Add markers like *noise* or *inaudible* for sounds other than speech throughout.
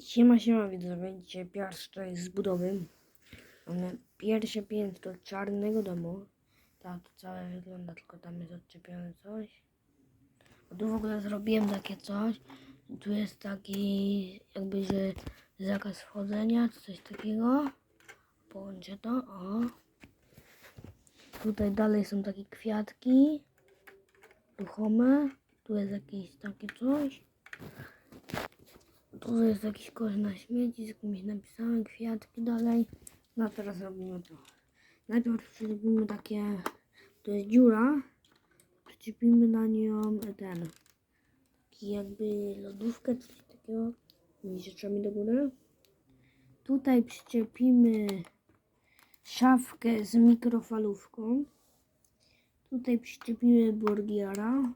Siema, siema widzowie, dzisiaj pierwszy z budowy. Mamy pierwsze piętro czarnego domu. Tak to całe wygląda, tylko tam jest odczepione coś. A tu w ogóle zrobiłem takie coś. Tu jest taki jakby, że zakaz wchodzenia, czy coś takiego. Połączę to, o. Tutaj dalej są takie kwiatki. Ruchome. Tu jest jakieś takie coś. Tu jest jakiś kosz na śmieci, z jakimiś napisami, kwiatki dalej. No teraz robimy to. Najpierw przyczepimy takie, to jest dziura, przyczepimy na nią ten, taki jakby lodówkę, coś takiego, czasami do góry. Tutaj przyczepimy szafkę z mikrofalówką. Tutaj przyczepimy burgiera.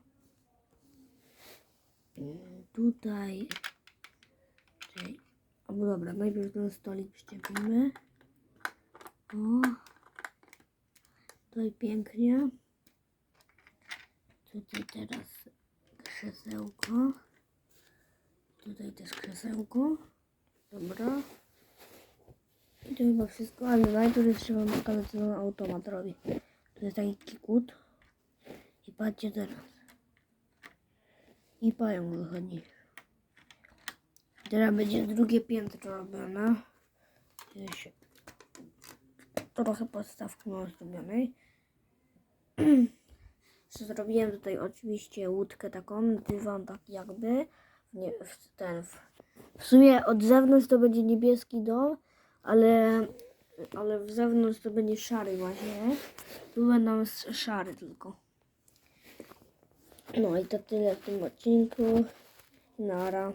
Mm, Tutaj. Albo dobra, najpierw ten stolik przyczepimy. O. Tutaj pięknie. Tutaj teraz krzesełko. Tutaj też krzesełko. Dobra. I to chyba wszystko, ale najpierw jeszcze wam pokazać co automat robi. Tu jest taki kikut. I patrzcie teraz. I pająk wychodzi. Teraz będzie drugie piętro robione. Jeszcze trochę podstawki mam zrobionej. *clears throat* Zrobiłem tutaj oczywiście łódkę taką, dywan tak jakby. Nie, w ten, w, w sumie od zewnątrz to będzie niebieski dom, ale, ale w zewnątrz to będzie szary właśnie. Tu będą szary tylko. No i to tyle w tym odcinku. Nara.